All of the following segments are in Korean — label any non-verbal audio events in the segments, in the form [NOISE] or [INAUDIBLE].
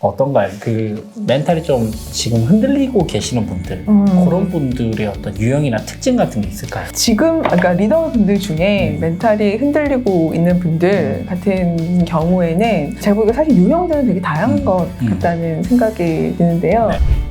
어떤가요? 그 멘탈이 좀 지금 흔들리고 계시는 분들 음. 그런 분들의 어떤 유형이나 특징 같은 게 있을까요? 지금 그러니까 리더분들 중에 음. 멘탈이 흔들리고 있는 분들 같은 경우에는 제가 보기에 사실 유형들은 되게 다양한 음. 것 음. 같다는 생각이 드는데요. 네.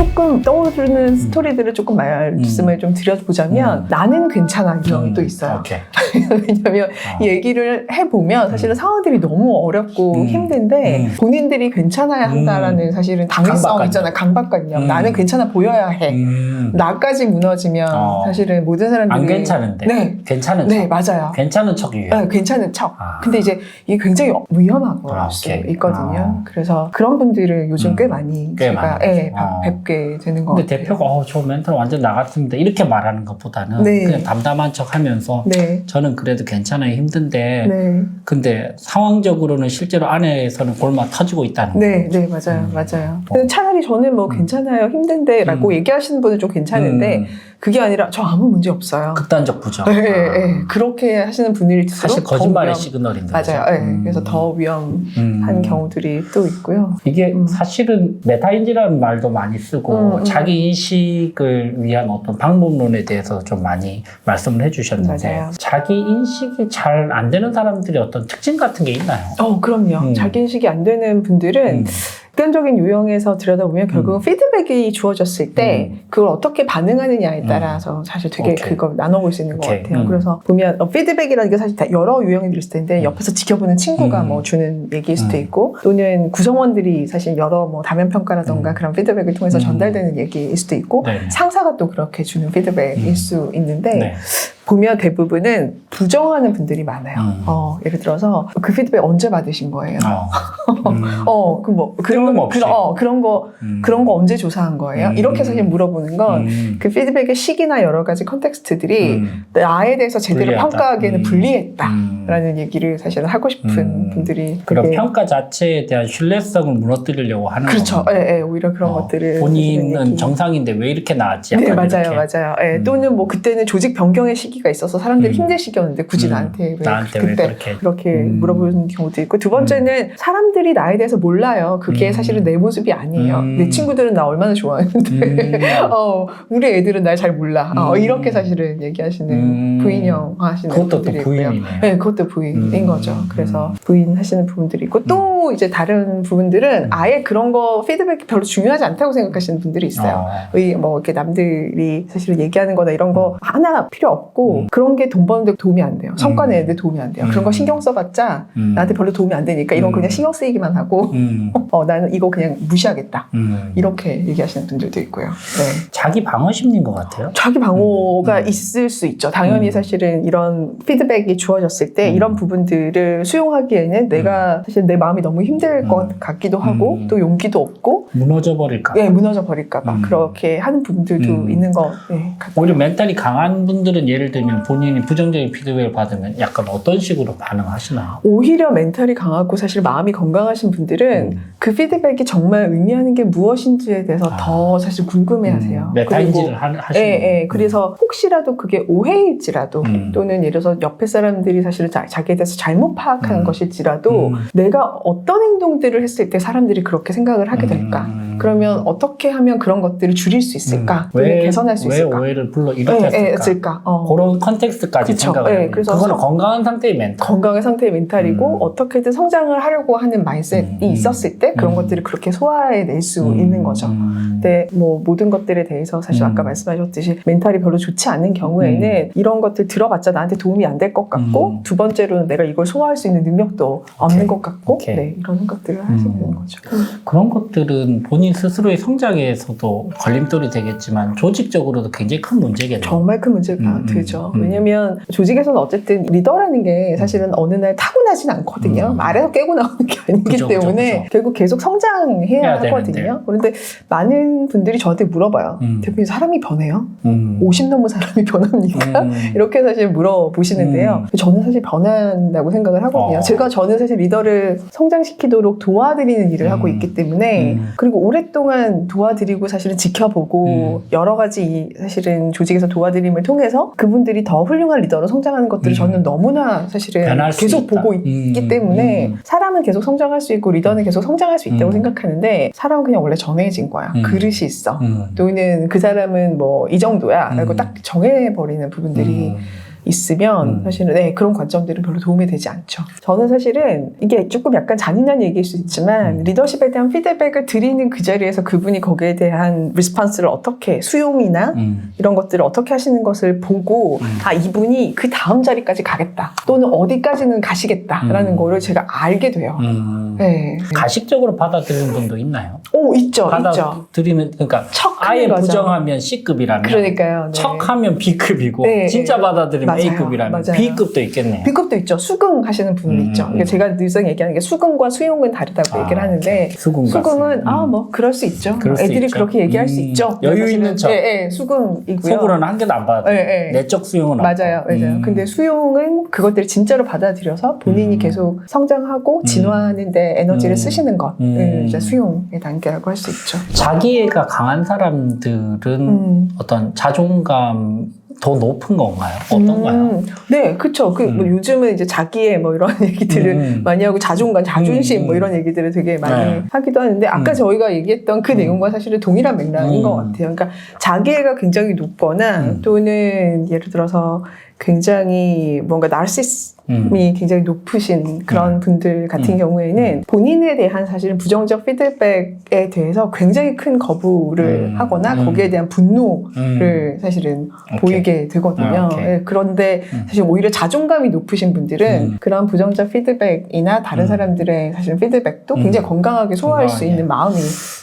조금 떠오르는 스토리들을 조금 말씀을 좀 드려보자면 음. 나는 괜찮아 유형이 음, 또 있어요. 오케이. [LAUGHS] 왜냐면 아. 이 얘기를 해보면 사실은 상황들이 너무 어렵고 음. 힘든데 음. 본인들이 괜찮아야 한다라는 사실은 당위성. 있잖아요. 강박관념. 음. 나는 괜찮아 보여야 해. 음, 나까지 무너지면 어. 사실은 모든 사람들이 안 괜찮은데 네. 괜찮은 네 척 맞아요. 괜찮은 척 유형. 네, 괜찮은 척. 아. 근데 이제 이게 굉장히 위험한 걸 아. 있거든요. 아. 그래서 그런 분들을 요즘 음. 꽤 많이 꽤 제가 많이 예, 봤어요. 뵙게 되는 것 근데 같아요. 대표가 어, 저 멘탈 완전 나갔습니다 이렇게 말하는 것보다는 네. 그냥 담담한 척 하면서 네. 저는 그래도 괜찮아요 힘든데 네. 근데 상황적으로는 실제로 안에서는 골마 터지고 있다는 네, 거. 네, 맞아요, 음. 맞아요. 어. 차라리 저는 뭐 음. 괜찮아요, 힘든데라고 음. 얘기하시는 분은 좀 괜찮은데 음, 그게 아니라 저 아무 문제 없어요. 극단적 부정. 네, 아. 네, 그렇게 하시는 분일수록 사실 더 거짓말의 위험- 시그널인데. 맞아요. 그죠? 네, 음. 그래서 더 위험한 음. 경우들이 또 있고요. 이게 음. 사실은 메타인지라는 말도 많이 쓰고 음, 음. 자기 인식을 위한 어떤 방법론에 대해서 좀 많이 말씀을 해주셨는데 맞아요. 자기 인식이 잘 안 되는 사람들의 어떤 특징 같은 게 있나요? 어, 그럼요. 음. 자기 인식이 안 되는 분들은 음. 극단적인 유형에서 들여다보면 결국은 피드백이 주어졌을 때 음. 그걸 어떻게 반응하느냐에 따라서 사실 되게 오케이. 그걸 나눠볼 수 있는 오케이. 것 같아요. 음. 그래서 보면 어, 피드백이라는 게 사실 다 여러 유형이 있을 텐데 음. 옆에서 지켜보는 친구가 음. 뭐 주는 얘기일 수도 음. 있고 또는 구성원들이 사실 여러 뭐 다면 평가라던가 음. 그런 피드백을 통해서 음. 전달되는 얘기일 수도 있고 네. 상사가 또 그렇게 주는 피드백일 음. 수 있는데 네. 보면 대부분은 부정하는 분들이 많아요. 음. 어, 예를 들어서 그 피드백 언제 받으신 거예요? 어. [LAUGHS] 음. 어, 그 뭐, 그런, 뜬금없이. 그런, 어, 그런 거, 음. 그런 거 언제 조사한 거예요? 음. 이렇게 사실 물어보는 건 음. 그 피드백의 시기나 여러 가지 컨텍스트들이 음. 나에 대해서 제대로 불리하다. 평가하기에는 음. 불리했다. 음. 라는 얘기를 사실은 하고 싶은 음. 분들이 그런 평가 자체에 대한 신뢰성을 무너뜨리려고 하는 그렇죠. 예, 예, 오히려 그런 어, 것들을 본인은 정상인데 왜 이렇게 나왔지? 네, 맞아요, 이렇게. 맞아요. 예, 음. 또는 뭐 그때는 조직 변경의 시기 가 있어서 사람들이 음. 힘들 시기였는데 굳이 음. 나한테 왜 나한테 왜 그때 그렇게 그렇게 음. 물어보는 경우도 있고 두 번째는 사람들이 나에 대해서 몰라요. 그게 음. 사실은 내 모습이 아니에요. 음. 내 친구들은 나 얼마나 좋아하는데 음. [LAUGHS] 어, 우리 애들은 날 잘 몰라. 어, 음. 이렇게 사실은 얘기하시는 음. 부인형 하시는 그것도 또 분들이 있고요. 부인이네요. 네, 그것도 부인인 음. 거죠. 그래서 부인 하시는 부분들이 있고 또 이제 다른 부분들은 음. 아예 그런 거 피드백이 별로 중요하지 않다고 생각하시는 분들이 있어요. 어. 의, 뭐 이렇게 남들이 사실은 얘기하는 거나 이런 거 음. 하나 필요 없고 음. 그런 게 돈 버는데 도움이 안 돼요. 성과 음. 내는데 도움이 안 돼요. 음. 그런 거 신경 써봤자 음. 나한테 별로 도움이 안 되니까 이런 거 음. 그냥 신경 쓰이기만 하고 음. [LAUGHS] 어 나는 이거 그냥 무시하겠다. 음. 이렇게 얘기하시는 분들도 있고요. 네. 자기 방어 심리인 것 같아요. 자기 방어가 음. 있을 수 있죠. 당연히 음. 사실은 이런 피드백이 주어졌을 때 음. 이런 부분들을 수용하기에는 내가 사실 내 마음이 너무 힘들 음. 것 같기도 하고 음. 또 용기도 없고 무너져 버릴까. 예, 무너져 버릴까봐 음. 그렇게 하는 분들도 음. 있는 것 네, 같아요. 오히려 멘탈이 강한 분들은 예를 들면 본인이 부정적인 피드백을 받으면 약간 어떤 식으로 반응하시나? 오히려 멘탈이 강하고 사실 마음이 건강하신 분들은 음. 그 피드백이 정말 의미하는 게 무엇인지에 대해서 아. 더 사실 궁금해하세요. 음, 메타인지를 하- 예, 하시는 예. 그래서 혹시라도 그게 오해일지라도 음. 또는 예를 들어서 옆에 사람들이 사실은 자, 자기에 대해서 잘못 파악하는 음. 것일지라도 음. 내가 어떤 행동들을 했을 때 사람들이 그렇게 생각을 하게 될까? 음. 그러면 어떻게 하면 그런 것들을 줄일 수 있을까? 음. 왜, 개선할 수 왜 있을까? 오해를 불러 예, 일으켰을까? 예, 했을까? 어. 그런 컨텍스트까지 그쵸. 생각을 예, 해요. 그래서 그거는 성- 건강한 상태의 멘탈. 건강의 상태의 멘탈이고 음. 어떻게든 성장을 하려고 하는 마인셋이 음. 있었을 때 그런 음. 것들을 그렇게 소화해낼 수 음. 있는 거죠. 음. 근데 뭐 모든 것들에 대해서 사실 음. 아까 말씀하셨듯이 멘탈이 별로 좋지 않은 경우에는 이런 것들 들어봤자 나한테 도움이 안 될 것 같고 음. 두 번째로는 내가 이걸 소화할 수 있는 능력도 없는 오케이. 것 같고. 네, 이런 생각들을 하시게 음. 되는 거죠. 그런 것들은 본인 스스로의 성장에서도 걸림돌이 되겠지만 조직적으로도 굉장히 큰 문제겠네요. 정말 큰 문제가 음, 되죠. 음. 왜냐면 조직에서는 어쨌든 리더라는 게 사실은 어느 날 타고나진 않거든요. 음. 말에서 깨고 나오는 게 아니기 그죠, 때문에 그죠. 결국 계속 성장해야 해야 하거든요. 되는데. 그런데 많은 분들이 저한테 물어봐요. 음. 대표님 사람이 변해요? 음. 50 넘은 사람이 변합니까? 음. [LAUGHS] 이렇게 사실 물어보시는데요. 저는 사실 변한다고 생각을 하거든요. 어. 제가 저는 사실 리더를 성장시키도록 도와드리는 일을 음. 하고 있기 때문에 음. 그리고 오랫동안 도와드리고 사실은 지켜보고 음. 여러 가지 이 사실은 조직에서 도와드림을 통해서 사람들이 더 훌륭한 리더로 성장하는 것들을 음. 저는 너무나 사실은 계속 있다. 보고 있기 음, 때문에 음. 사람은 계속 성장할 수 있고 리더는 계속 성장할 수 있다고 음. 생각하는데 사람은 그냥 원래 정해진 거야. 음. 그릇이 있어. 음. 또는 그 사람은 뭐 이 정도야 라고 음. 딱 정해버리는 부분들이 음. 있으면 음. 사실은 네, 그런 관점들은 별로 도움이 되지 않죠. 저는 사실은 이게 조금 약간 잔인한 얘기일 수 있지만 음. 리더십에 대한 피드백을 드리는 그 자리에서 그분이 거기에 대한 리스판스를 어떻게 수용이나 음. 이런 것들을 어떻게 하시는 것을 보고 음. 아 이분이 그 다음 자리까지 가겠다 또는 어디까지는 가시겠다라는 음. 거를 제가 알게 돼요. 음. 네. 가식적으로 받아들이는 분도 있나요? 오 있죠, 있죠. 받아들이면 그러니까 척하는 아예 거죠. 부정하면 C급이라면 그러니까요. 네. 척하면 B급이고 네, 진짜 네. 받아들이면 맞아요, A급이라면 맞아요. B급도 있겠네요. B급도 있죠. 수긍 하시는 분은 음, 있죠. 음. 그러니까 제가 늘상 얘기하는 게 수긍과 수용은 다르다고 아, 얘기를 하는데 수긍과 수긍은. 아 음. 뭐 그럴 수 있죠. 그럴 수 애들이 있죠. 그렇게 얘기할 수 음, 있죠. 여유 사실은 있는 척. 예, 예, 수긍이고요. 속으로는 한 개도 안 받아. 예, 예. 내적 수용은 맞아요, 없고. 맞아요. 음. 근데 수용은 그것들을 진짜로 받아들여서 본인이 음. 계속 성장하고 음. 진화하는데 에너지를 음. 쓰시는 것을 음. 이제 수용의 단계라고 할 수 있죠. 자기애가 강한 사람들은 음. 어떤 자존감 더 높은 건가요? 어떤가요? 음, 네, 그쵸. 그, 뭐 음. 요즘은 이제 자기의 뭐 이런 [LAUGHS] 얘기들을 음. 많이 하고 자존감, 자존심 음. 뭐 이런 얘기들을 되게 많이 네. 하기도 하는데 아까 음. 저희가 얘기했던 그 음. 내용과 사실은 동일한 맥락인 음. 것 같아요. 그러니까 자기애가 굉장히 높거나 음. 또는 예를 들어서 굉장히 뭔가 나르시스 음. 이 굉장히 높으신 그런 분들 같은 음. 경우에는 본인에 대한 사실은 부정적 피드백에 대해서 굉장히 큰 거부를 음. 하거나 음. 거기에 대한 분노를 음. 사실은 오케이. 보이게 되거든요. 아. 예, 그런데 음. 사실 오히려 자존감이 높으신 분들은 음. 그런 부정적 피드백이나 다른 음. 사람들의 사실 피드백도 음. 굉장히 건강하게 소화할 수 건강하게. 있는 마음이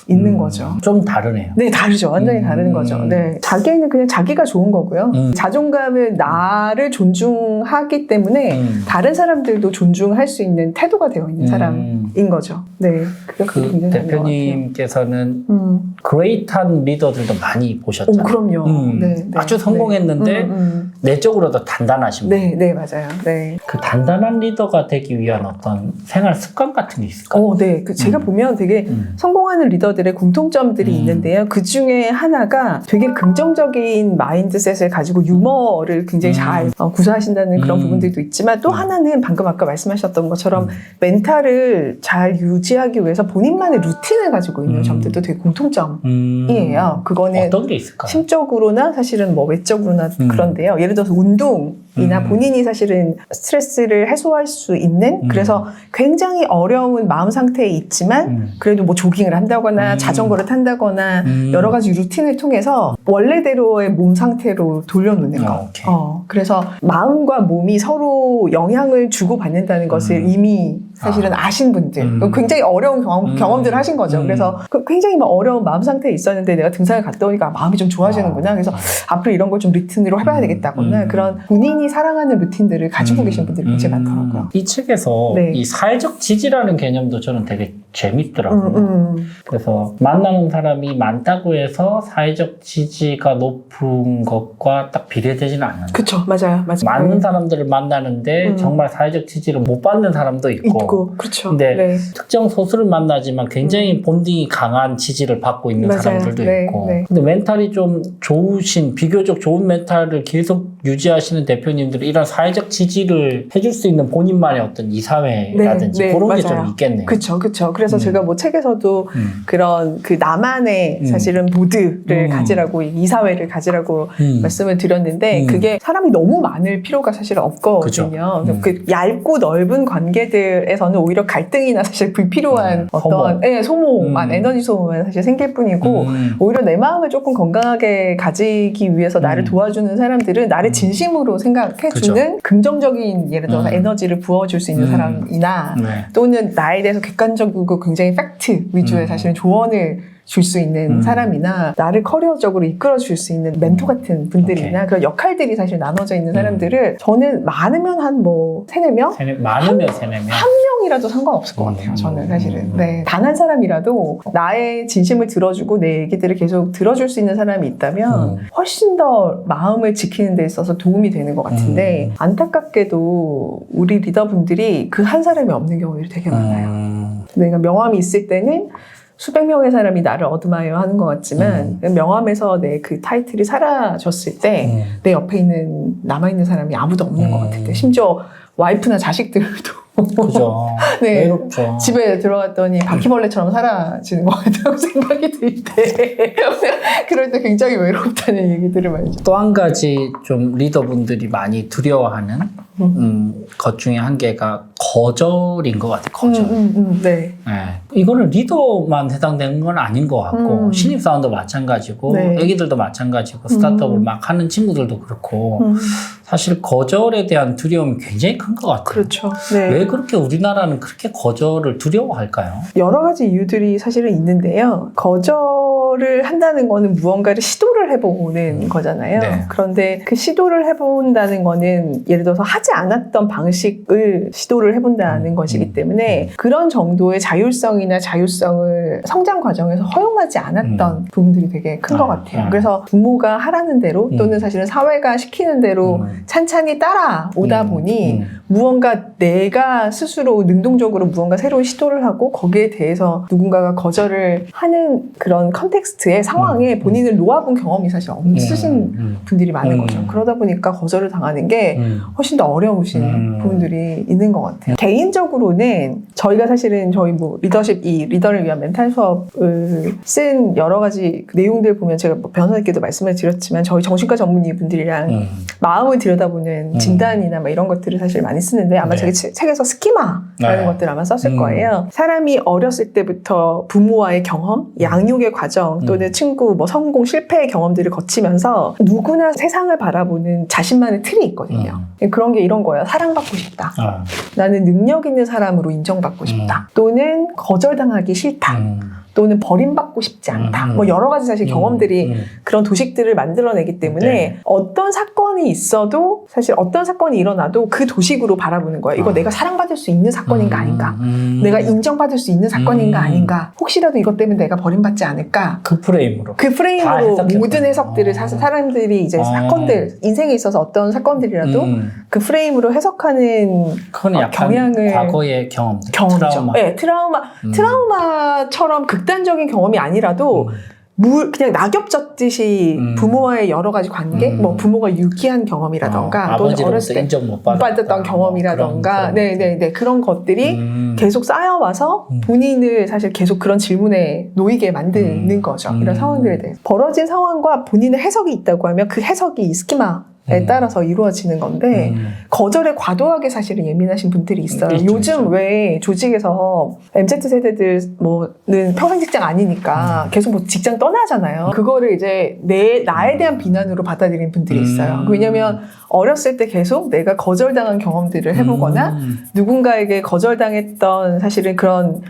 있는 음. 거죠. 좀 다르네요. 네, 다르죠. 완전히 음. 다른 거죠. 네. 자기는 그냥 자기가 좋은 거고요. 음. 자존감은 나를 존중하기 때문에 음. 다른 사람들도 존중할 수 있는 태도가 되어 있는 음. 사람인 거죠. 네. 그. 대표님께서는 음. 그레이트한 리더들도 많이 오, 보셨잖아요. 그럼요. 음. 네, 네. 아주 성공했는데 네. 음, 내적으로도 단단하신 음. 분. 네, 네, 맞아요. 네. 그 단단한 리더가 되기 위한 어떤 생활 습관 같은 게 있을까요? 어, 네. 그 제가 음. 보면 되게 음. 성공하는 리더들의 공통점들이 음. 있는데요. 그 중에 하나가 되게 긍정적인 마인드셋을 가지고 유머를 굉장히 음. 잘 어, 구사하신다는 그런 음. 부분들도 있지만 또 음. 하나는 방금 아까 말씀하셨던 것처럼 음. 멘탈을 잘 유지하기 위해서 본인만의 루틴을 가지고 있는 음. 점들도 되게 공통점이에요. 음. 그거는 어떤 게 있을까요? 심적으로나 사실은 뭐 외적으로나 음. 그런데요. 예를 들어서 운동 이나 음. 본인이 사실은 스트레스를 해소할 수 있는 음. 그래서 굉장히 어려운 마음 상태에 있지만 음. 그래도 뭐 조깅을 한다거나 음. 자전거를 탄다거나 음. 여러 가지 루틴을 통해서 원래대로의 몸 상태로 돌려놓는 아, 거. 오케이. 어, 그래서 마음과 몸이 서로 영향을 주고 받는다는 것을 음. 이미 사실은 아. 신 분들, 음. 굉장히 어려운 경험, 음. 경험들을 하신 거죠. 음. 그래서 그 굉장히 막 어려운 마음 상태에 있었는데 내가 등산을 갔다 오니까 마음이 좀 좋아지는구나. 아. 그래서 앞으로 이런 걸 좀 루틴으로 해봐야 음. 되겠다거나 음. 그런 본인이 사랑하는 루틴들을 가지고 음. 계신 분들이 굉장히 음. 많더라고요. 이 책에서 네. 이 사회적 지지라는 개념도 저는 되게 재밌더라고요. 음, 음. 그래서 만나는 사람이 많다고 해서 사회적 지지가 높은 것과 딱 비례되지는 않는다. 그쵸, 맞아요, 맞아요. 많은 음. 사람들을 만나는데 음. 정말 사회적 지지를 못 받는 사람도 있고, 있고, 그렇죠. 근데 네. 특정 소수를 만나지만 굉장히 본딩이 강한 지지를 받고 있는 맞아요. 사람들도 네, 있고 네. 근데 멘탈이 좀 좋으신 비교적 좋은 멘탈을 계속 유지하시는 대표님들이 이런 사회적 지지를 해줄 수 있는 본인만의 어떤 이사회라든지 네, 네, 그런 게. 좀 있겠네요. 그쵸, 그쵸. 그래서 음. 제가 뭐 책에서도 음. 그런 그 나만의 음. 사실은 모드를 음. 가지라고 이사회를 가지라고 음. 말씀을 드렸는데 음. 그게 사람이 너무 많을 필요가 사실 없거든요. 그 얇고 넓은 관계들에서는 오히려 갈등이나 사실 불필요한 음. 어떤 소모. 예, 소모만 음. 에너지 소모만 사실 생길 뿐이고 음. 오히려 내 마음을 조금 건강하게 가지기 위해서 나를 음. 도와주는 사람들은 나를 음. 진심으로 생각해주는 긍정적인 예를 들어서 음. 에너지를 부어줄 수 있는 음. 사람이나 네. 또는 나에 대해서 객관적이고 굉장히 팩트 위주의 음. 사실은 조언을 줄 수 있는 음. 사람이나 나를 커리어적으로 이끌어 줄 수 있는 멘토 같은 분들이나 그런 역할들이 사실 나눠져 있는 음. 사람들을 저는 많으면 한 뭐 세네 명? 세네, 많으면 세네 명. 한 명이라도 상관없을 것 같아요. 음. 저는 사실은. 음. 네. 단 한 사람이라도 나의 진심을 들어주고 내 얘기들을 계속 들어줄 수 있는 사람이 있다면 음. 훨씬 더 마음을 지키는 데 있어서 도움이 되는 것 같은데 음. 안타깝게도 우리 리더분들이 그 한 사람이 없는 경우들이 되게 많아요. 음. 내가 명함이 있을 때는 수백 명의 사람이 나를 어드마이어 하는 것 같지만 명함에서 내 그 타이틀이 사라졌을 때내 음. 옆에 있는 남아 있는 사람이 아무도 없는 것 음. 같을 때 심지어 와이프나 자식들도 그죠. [LAUGHS] 네. 외롭죠. 집에 들어갔더니 바퀴벌레처럼 사라지는 것 같다고 [LAUGHS] 생각이 들 때 [LAUGHS] 그럴 때 굉장히 외롭다는 얘기들을 많이 좀또한 가지 좀 리더분들이 많이 두려워하는 음. 음, 것 중에 한 개가 거절인 것 같아요. 거절. 음, 음, 음, 네. 네. 이거는 리더만 해당되는 건 아닌 것 같고 음. 신입사원도 마찬가지고 네. 애기들도 마찬가지고 스타트업을 음. 막 하는 친구들도 그렇고 음, 사실 거절에 대한 두려움이 굉장히 큰 것 같아요. 그렇죠. 네. 왜 그렇게 우리나라는 그렇게 거절을 두려워할까요? 여러 가지 이유들이 사실은 있는데요. 거절을 한다는 거는 무언가를 시도를 해보는 거잖아요. 네. 그런데 그 시도를 해본다는 거는 예를 들어서 하지 않았던 방식을 시도를 해본다는 음, 것이기 음, 때문에 그런 정도의 자 율성이나 자율성을 성장 과정에서 허용하지 않았던 부분들이 되게 큰것 아, 같아요. 아. 그래서 부모가 하라는 대로 또는 음. 사실은 사회가 시키는 대로 음. 찬찬히 따라오다 음, 보니 음. 무언가 내가 스스로 능동적으로 무언가 새로운 시도를 하고 거기에 대해서 누군가가 거절을 하는 그런 컨텍스트의 상황에 음, 본인을 놓아본 경험이 사실 없으신 음, 분들이 많은 음. 거죠. 그러다 보니까 거절을 당하는 게 음. 훨씬 더 어려우신 음. 부분들이 있는 것 같아요. 개인적으로는 저희가 사실은 저희 뭐 리더십 이 리더를 위한 멘탈 수업을 쓴 여러 가지 그 내용들 보면 제가 뭐 변호사님께도 말씀을 드렸지만 저희 정신과 전문의 분들이랑 음. 마음을 들여다보는 음. 진단이나 뭐 이런 것들을 사실 많이 쓰는데 아마 네. 제가 치- 책에서 스키마라는 네. 것들 아마 썼을 음. 거예요. 사람이 어렸을 때부터 부모와의 경험, 양육의 과정 또는 음. 친구 뭐 성공 실패의 경험들을 거치면서 누구나 세상을 바라보는 자신만의 틀이 있거든요. 그런 게 이런 거예요. 사랑받고 싶다. 아, 나는 능력 있는 사람으로 인정받고 싶다. 또는 거절당하기 싫다. 음. 또는 버림받고 싶지 않다. 음. 뭐 여러 가지 사실 경험들이 음. 그런 도식들을 만들어내기 때문에 네. 어떤 사건이 있어도 사실 어떤 사건이 일어나도 그 도식으로 바라보는 거야. 이거 아. 내가 사랑받을 수 있는 사건인가 음. 아닌가? 음. 내가 인정받을 수 있는 사건인가 음. 아닌가? 혹시라도 이것 때문에 내가 버림받지 않을까? 그 프레임으로. 그다 프레임으로. 모든 해석들을 어. 사실 사람들이 이제 어. 사건들 인생에 있어서 어떤 사건들이라도 음. 그 프레임으로 해석하는 그건 어, 약간 경향을- 과거의 경험, 경험이죠. 트라우마. 네, 트라우마. 음. 트라우마처럼 극 단적인 경험이 아니라도 음. 물 그냥 낙엽 젓듯이 음. 부모와의 여러 가지 관계, 음. 뭐 부모가 유기한 경험이라던가 어, 또는 어렸을 때 인정 못못 받았다. 받았던 경험이라던가, 그런- 그런 네네네 그런 것들이 음. 계속 쌓여와서 음. 본인을 사실 계속 그런 질문에 놓이게 만드는 음. 거죠. 음. 이런 상황들에 대해서 벌어진 상황과 본인의 해석이 있다고 하면 그 해석이 이 스키마 에 음. 따라서 이루어지는 건데 음. 거절에 과도하게 사실은 예민하신 분들이 있어요. 있죠, 요즘 있죠. 왜 조직에서 MZ 세대들 뭐는 평생 직장 아니니까 음. 계속 뭐 직장 떠나잖아요. 그거를 이제 내 나에 대한 비난으로 받아들이는 분들이 있어요. 음. 왜냐하면 어렸을 때 계속 내가 거절당한 경험들을 해보거나 음. 누군가에게 거절당했던 사실은 그런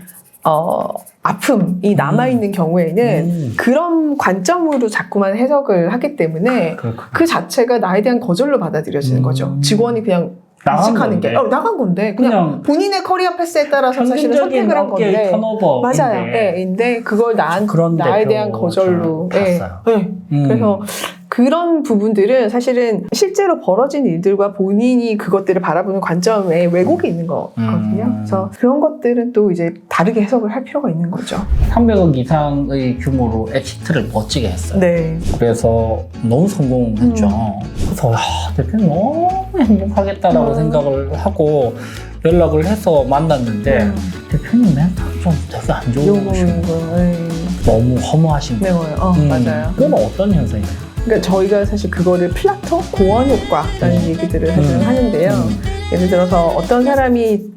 어, 아픔이 남아있는 경우에는 음. 그런 관점으로 자꾸만 해석을 하기 때문에 그렇구나. 그 자체가 나에 대한 거절로 받아들여지는 음. 거죠. 직원이 그냥 나간 이직하는 게 건데. 어, 나간 건데 그냥, 그냥 본인의 커리어 패스에 따라서 사실은 선택을 한 건데 턴오버. 맞아요. 예, 근데 그걸 나, 그런데도 나에 대한 거절로 예, 봤어요. 예. 음. 그래서 그런 부분들은 사실은 실제로 벌어진 일들과 본인이 그것들을 바라보는 관점에 왜곡이 있는 거거든요. 음. 그래서 그런 것들은 또 이제 다르게 해석을 할 필요가 있는 거죠. 300억 이상의 규모로 엑시트를 멋지게 했어요. 네. 그래서 너무 성공했죠. 그래서 야, 대표님 너무 행복하겠다라고 음. 생각을 하고 연락을 해서 만났는데 음. 대표님 멘탈 좀 되게 안 좋으시고. 네. 너무 허무하신 네, 거예요. 어, 음, 맞아요. 그건 어떤 현상이에요? 그러니까 저희가 사실 그거를 플라토 고원 효과라는 음. 얘기들을 사실은 음. 하는데요. 음. 예를 들어서 어떤 사람이